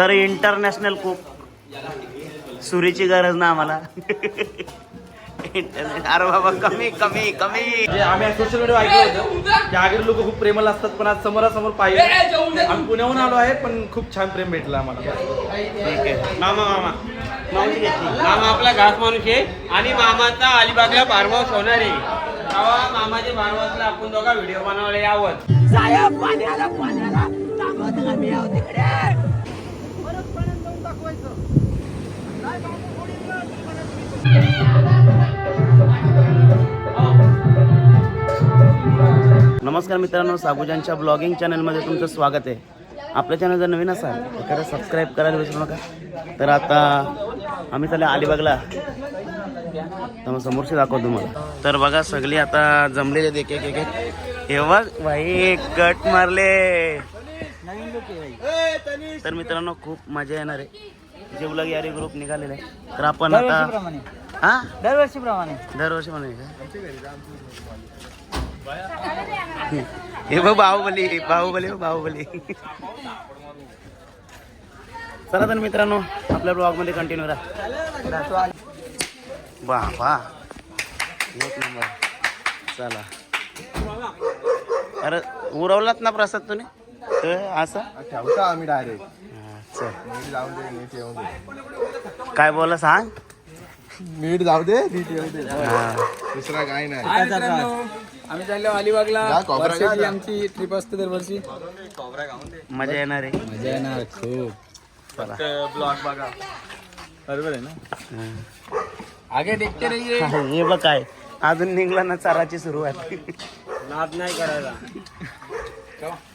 तर international cook सुरीची गरज ना आम्हाला. इंटरनेट अरे बाबा कमी कमी कमी. जे आम्ही सोशल मीडिया ऐकलं होतं की आगरी लोक खूप प्रेमल असतात पण आज समोरासमोर पाहिजे आम्ही पुण्याहून आलो आहे पण खूप छान प्रेम भेटलं आम्हाला. ठीक आहे. मामा मामा. मावशी घेतली. मामा आपला घास माणूस आहे आणि मामाचा अलिबागला हाऊस होणार आहे. मामाच्या हाऊसला आपण दोघा व्हिडिओ बनवले यावं नमस्कार मित्रांनो साबुजांच्या ब्लॉगिंग चॅनलमध्ये तुमचं स्वागत आहे. आपलं चॅनल जर नवीन असाल तर खरं सबस्क्राईब करायला विसरू नका. तर आता आम्ही चालले अलिबागला. तर मग समोरशी दाखवतो तुम्हाला. तर बघा सगळी आता जमलेले आहेत एक एक एक एक हे बघ भाई कट मारले. तर मित्रांनो खूप मजा येणार आहे. जेवलग यारी ग्रुप निघालेला आहे. तर आपण आता हा? दरवर्षीप्रमाणे. दरवर्षी म्हणे हे बघ बाहुबली बाहुबली बाहुबली. चला तर मित्रांनो आपल्या ब्लॉगमध्ये कंटिन्यू राहा वा वा एक नंबर चला. अरे उरवलात ना प्रसाद तुम्ही? तर असं? ठेवता आम्ही डायरेक्ट हा, चल. जाऊन दे नीट येऊन दे. काय बोला सांग? मीठ जाऊ दे नीट येऊन दे. हा. दुसरा काय नाही. आम्ही चाललो अलिबागला. जा, वर्षाची. आमची ट्रिप असते दरवर्षी. मजा येणार आहे. मजा येणार खूप. चला. बरोबर आहे ना? हा. आगे देखते रहिए हे बघ काय अजून निघला ना चाराची सुरुवात. नाद नाही करायला.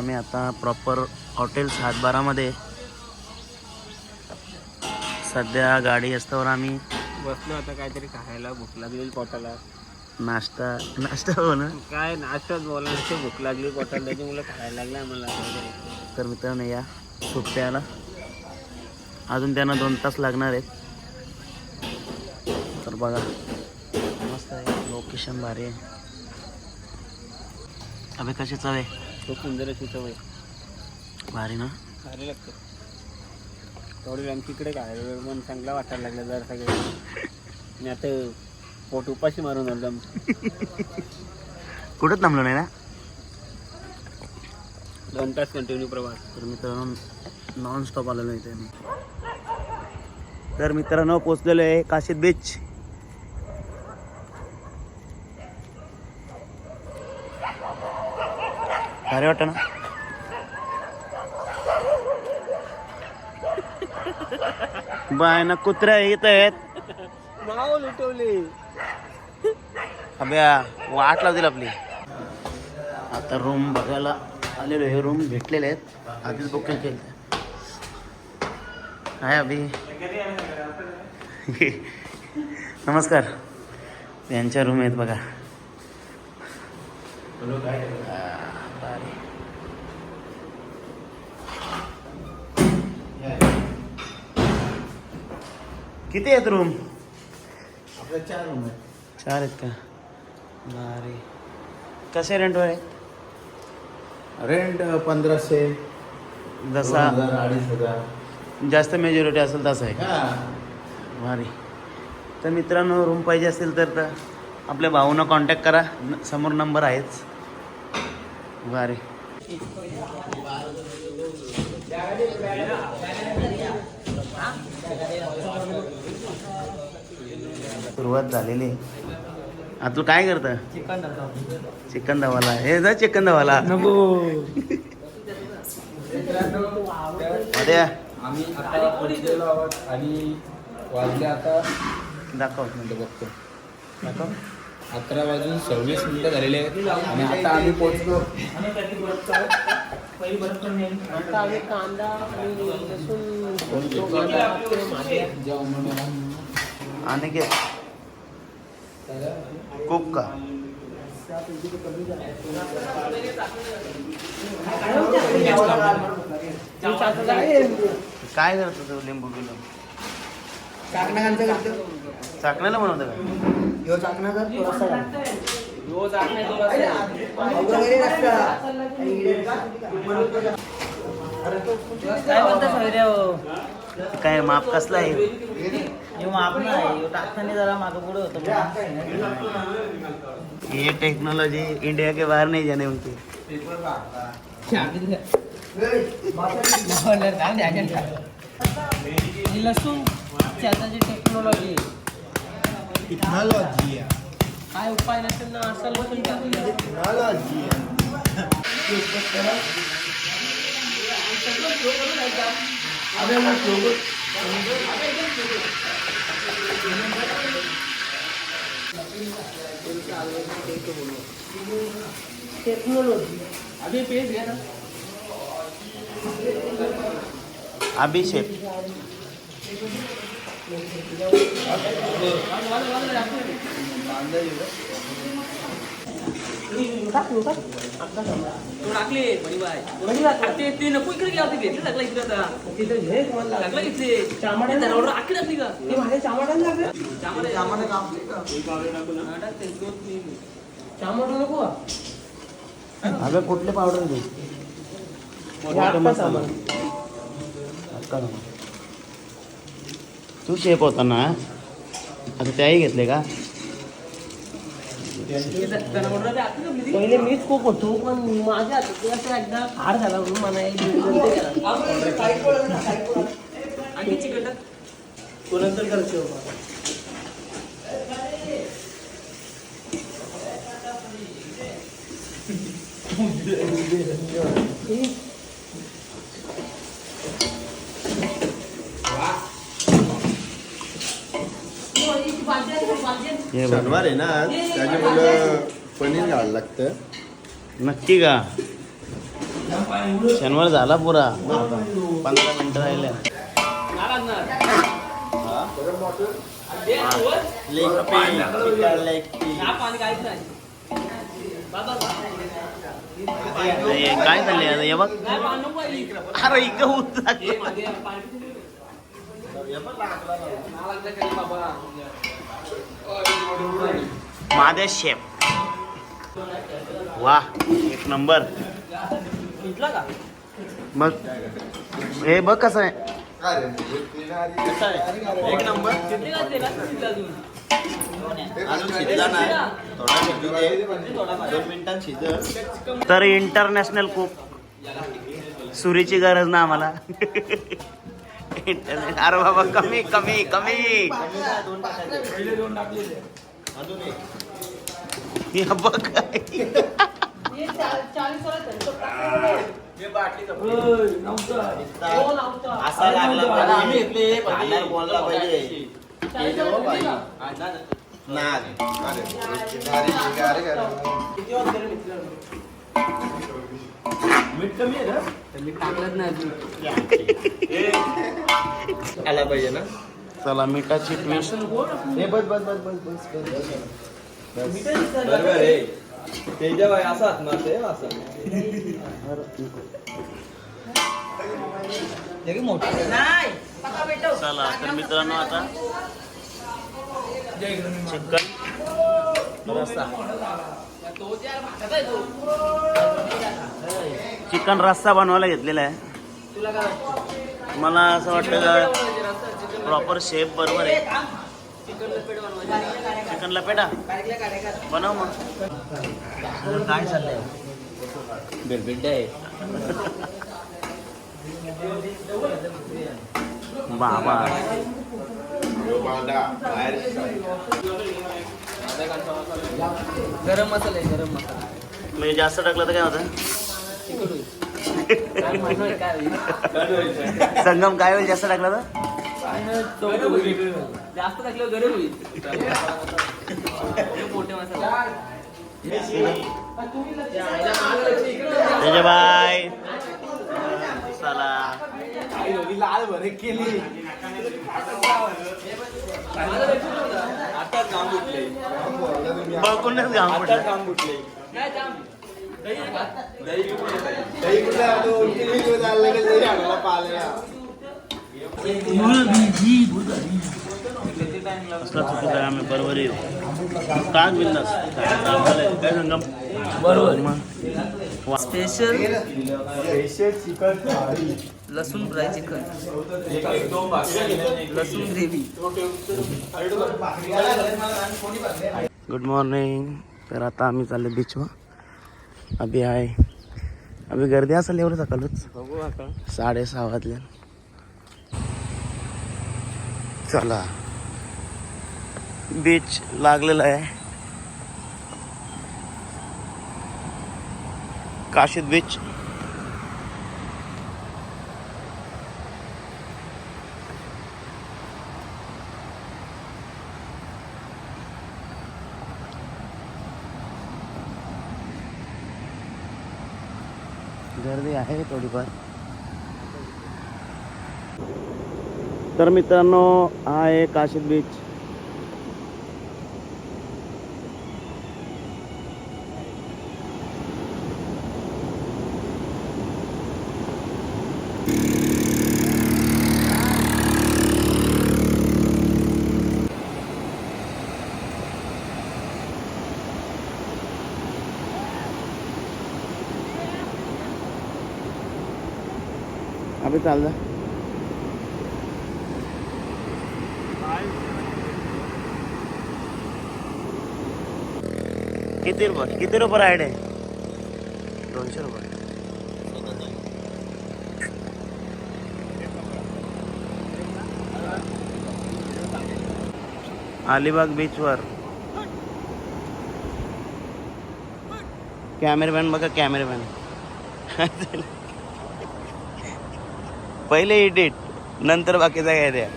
आम्ही आता प्रॉपर हॉटेल सातबारामध्ये सध्या गाडी असतावर आम्ही बसलो आता काहीतरी खायला भूक लागली पोटाला. नाश्ता नाश्ता हो ना? काय नाश्ताच बोला नुसतं भूक लागली पोटाला त्याच्यामुळे खायला लागलं आम्हाला काहीतरी. तर मित्रांनो या सुट्ट्याला. अजून त्यांना दोन तास लागणार आहेत. तर बघा मस्त आहे. लोकेशन भारी आहे. अभि कशी चव सुंदर अशी सवय भारी ना? भारी लागतं. थोडी आमच्याकडे खायला मन चांगला वाटायला लागला जरा सगळे. आणि आता पोट उपाशी मारून आलो. कुठंच थांबलो नाही ना? दोन तास कंटिन्यू प्रवास. तर मित्रांनो नॉन स्टॉप आलेलो इथे मी. तर मित्रांनो पोचलेलो आहे काशीद बीच भारी वाटतं ना? बाय ना कुत्र्या येत आहेत. लुटवले. अभ्या वाट लावतील आपली. आता रूम बघायला आलेलो हे रूम भेटलेले आहेत. आधीच बुकिंग केलं आहे अभि? नमस्कार. यांच्या रूम आहेत बघा. किती आहेत रूम आपल्या चार रूम आहेत. चार आहेत का? भारी. कसे रेंट आहे रेंट पंधराशे जसा अडीच हजार. जास्त मेजॉरिटी असेल तसं आहे. हा. भारी. तर मित्रांनो रूम पाहिजे असेल तर आपल्या भाऊनं कॉन्टॅक्ट करा. समोर नंबर आहेच. भारी. सुरुवात झालेली. आहे आता तू काय करतं चिकन चिकन दवाला हे जा चिकन दवाला नको. मध्ये या. आम्ही आता पोहोचलेलो आहोत आणि वाजले आता दाखव. मिनिटं बघतो. दाखव अकरा वाजून सव्वीस मिनिटं झालेले आहेत. आणि आता आम्ही पोहोचलो आता आम्ही कांदा आणि लसूण आणि कुक का काय करतो तू लिंबू बिलू चाकण्याला बनवतं का काय बोलता सगळ्या काय माप कसला आहे? येऊ माप नाही टाकताना जरा मागं पुढे होतं ये टेक्नोलॉजी इंडिया के बाहर नहीं जाने उनकी। ही लसूण त्याची टेक्नॉलॉजी टेक्नॉलॉजी काय उपाय नसेल ना असं लसूण હવે ના જોગો ટેકનોલોજી અભી પેજ હે ના અભિષેક વાંધો વાંધો टाकलं टेक्नॉलॉजी अभिषेक टाकले ते ते नको इकडे गेला ते घेतलं टाकला इकडे आता तिथे घे कोणाला टाकला इथे टमाटर ते दरवाजा आखी टाकली का ते माझ्या टमाटर लागले त्यामध्ये टाकते, दोन, तीन. टमाटर नको का? अगं कुठले पावडर दे हे आत्ता सामान. तू शेप होता ना आता त्याही घेतले का ते द- दरवाजा ते आखी टाकली ती. पहिले मीच खूप होतो पण माझ्या असं एकदा हार झाला म्हणून मला एक दीड दोन ते केला. आणखी चिकन टाक. कोणाचं करते बाबा. हे बघ. शनिवार आहे ना आज त्याच्यामुळं पनीर घालायला लागतं नक्की का शनिवार झाला पुरा पंधरा मिनिटं राहिले काय लागणार? दे ना वर. चहा पाणी काहीच नाही. बाबा, बाबा. हे काय चाललंय आता हे बघ. अरे इकडं हे लागलं माझे शेप वा एक नंबर. मग हे बघ कसं आहे. एक नंबर? तर इंटरनॅशनल कुक सुरीची गरज ना आम्हाला. इंटरनॅशनल अरे बाबा कमी कमी कमी. हे बघ. काय. असा लागला पाहिजे. पाण्यात बोलला पाहिजे. गारी गारी आला पाहिजे ना. चला मिठाची हे बस बस बस बस बस बस. बरोबर आहे. तेजा भाई असा हात मारते असं. नाही पका भेटव. चला तर मित्रांनो आता चिकन रस्सा. आहे आहे. चिकन रस्सा बनवायला घेतलेला आहे. तुला काय वाटतं? मला असं वाटतं का प्रॉपर शेप बरोबर आहे. चिकन लपेट बनव मग. काय चाललंय? बाबा. बांधा बाहेर. गरम मसाला आहे गरम मसाला. म्हणजे जास्त टाकलं तर काय होतं? संगम काय होईल जास्त टाकलं तर? जास्त टाकल्यावर गरम होईल. मोठे मसाला. बाय. चला लाल भरे केली. आता काम उठले बघूनच घाम पडलं. काम उठले काय दही कुठे आलो दही आणायला पाहिलं आम्ही बरोबर येऊ काय बिंदास? काय संगम बरोबर. स्पेशल लसूण फ्राय चिकन. लसूण ग्रेव्ही. गुड मॉर्निंग तर आता आम्ही चालले बीचवर अभि आहे. अभि गर्दी असेल एवढं सकाळच. बघू आता. साडेसहा वाजले. चला. बीच लागलेला आहे. काशीद बीच गर्दी आहे थोडीफार. तर मित्रांनो हा आहे काशीद बीच अभि चाल जा किती रुपये किती रुपये राईड आहे दोनशे रुपये अलिबाग बीचवर कॅमेरामॅन बघा, कॅमेरामॅन। पहिले एडिट नंतर बाकीचा काय द्या.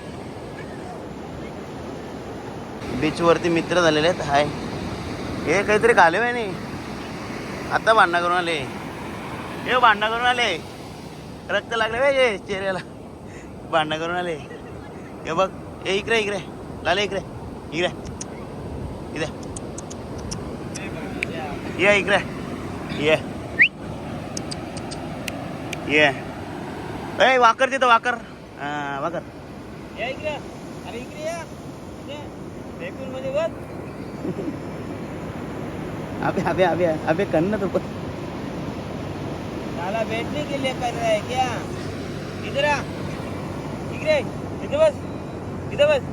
बीचवरती मित्र झालेले आहेत हाय. हे काहीतरी खाले माय नाही आता भांडणं करून आले. हे भांडणं करून आले. रक्त लागले पाहिजे चेहऱ्याला. भांडणं करून आले. हे बघ हे इकडे इकडे. लाले इकडे. इकडे. इकडे ये इकडे. ये. ये. ए वाकर तिथं वाकर. हा वाकर. या इकडे अरे इकडे या. बेकून मध्ये बघ. अबे अबे अबे अबे कन ना तू पण. त्याला बैठने के लिए कर रहा है क्या इधर आ इकडे. इथे बस. इथे बस.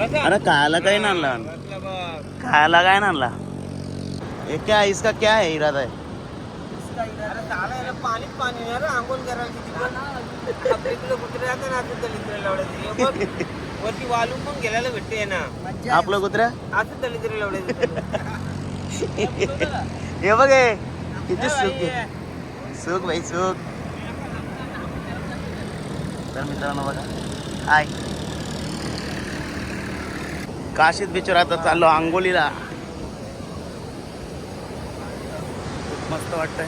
बसा. अरे खायला काही नाही आणला? बसला बघ. खायला काय नाही आणला? हे क्या इसका क्या है इरादा है? पाणीच पाणी नाही रे आंघोळ करायला किती पण. आपल्या इकडे कुत्रे राहते ना असं दलित लावडायचं. हे बघ वरती वालून पण गेल्याला भेटते ना आपलं कुत्र्या असं लावडायचं. हे बघ हे किती सुख आहे. सुख भाई सुख. तर मित्रांनो बघा हाय. काशीत बीचवर आता चाललो आंघोलीला खूप मस्त वाटतंय.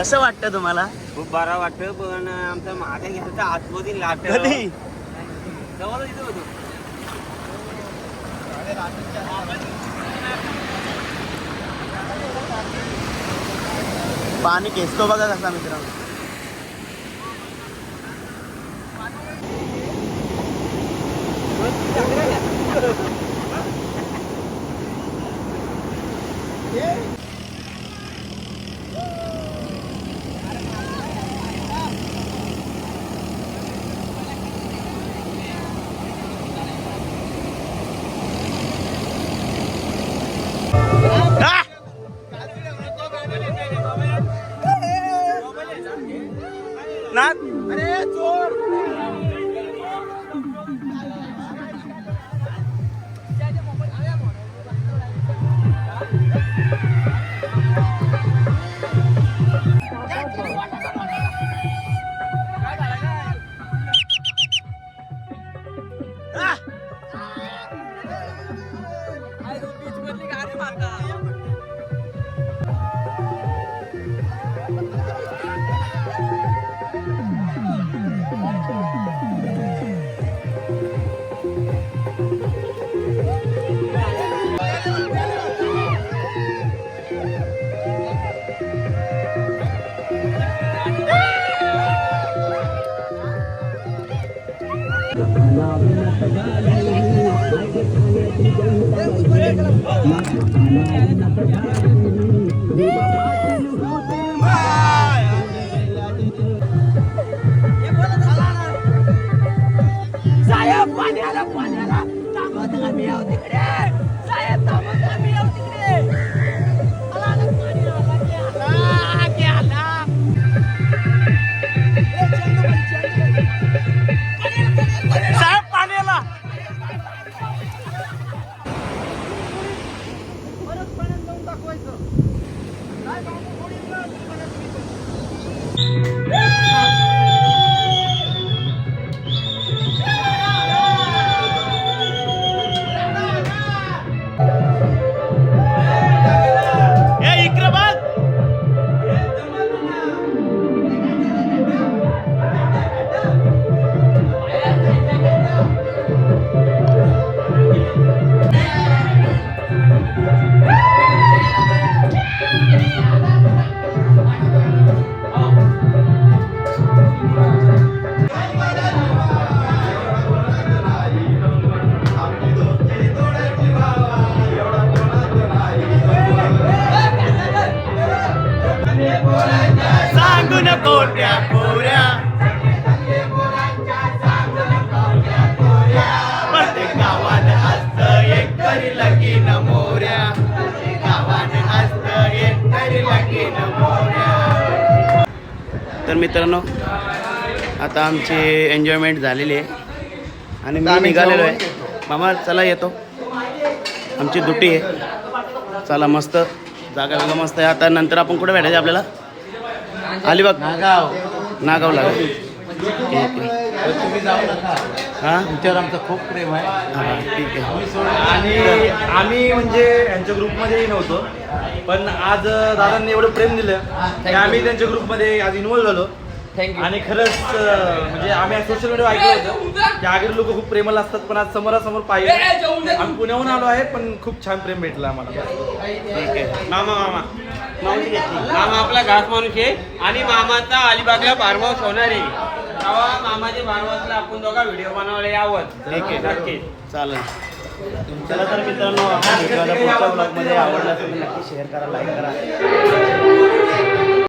कसं वाटतं तुम्हाला? खूप बरा वाटतं पण आमचा माझ्या घ्यायचा आतमध्ये लाट. कधी? जवळ इथं होतो. पाणी खेचतो बघा कसा मित्रांनो. ए तर मित्रांनो आता आमची एन्जॉयमेंट झालेली आहे. आणि मी निघालेलो आहे. मामा चला येतो. आमची दुटी आहे. चला मस्त. जागा बिगा मस्त आहे. आता नंतर आपण कुठे भेटायचं आपल्याला? अलिबाग. नागाव. नागावला. का? हां? तुमच्यावर आमचं खूप प्रेम आहे. हां ठीक आहे. आणि आम्ही म्हणजे यांच्या ग्रुपमध्येही नव्हतो. पण आज दादांनी एवढं प्रेम दिलं की आम्ही त्यांच्या ग्रुपमध्ये आज इन्व्हॉल्व झालो. आणि खरंच अं, म्हणजे आम्ही सोशल मीडिया ऐकलं होतं की आगरी लोक खूप प्रेमल असतात पण आज समोरासमोर पाहिजे आम्ही पुण्याहून आलो आहे पण खूप छान प्रेम भेटलं आम्हाला. ठीक आहे. मामा मामा. मावशी घेतली. मामा आपला घास माणूस आहे आणि मामाचा अलिबागला फार्म हाऊस होणार आहे. तेव्हा मामाच्या हाऊसला आपण दोघा व्हिडिओ बनवायला यावं. ठीक आहे. नक्कीच चालेल. चला तर मित्रांनो हा व्हिडिओ पुढच्या ब्लॉगमध्ये आवडला तर नक्की शेअर करा लाईक करा.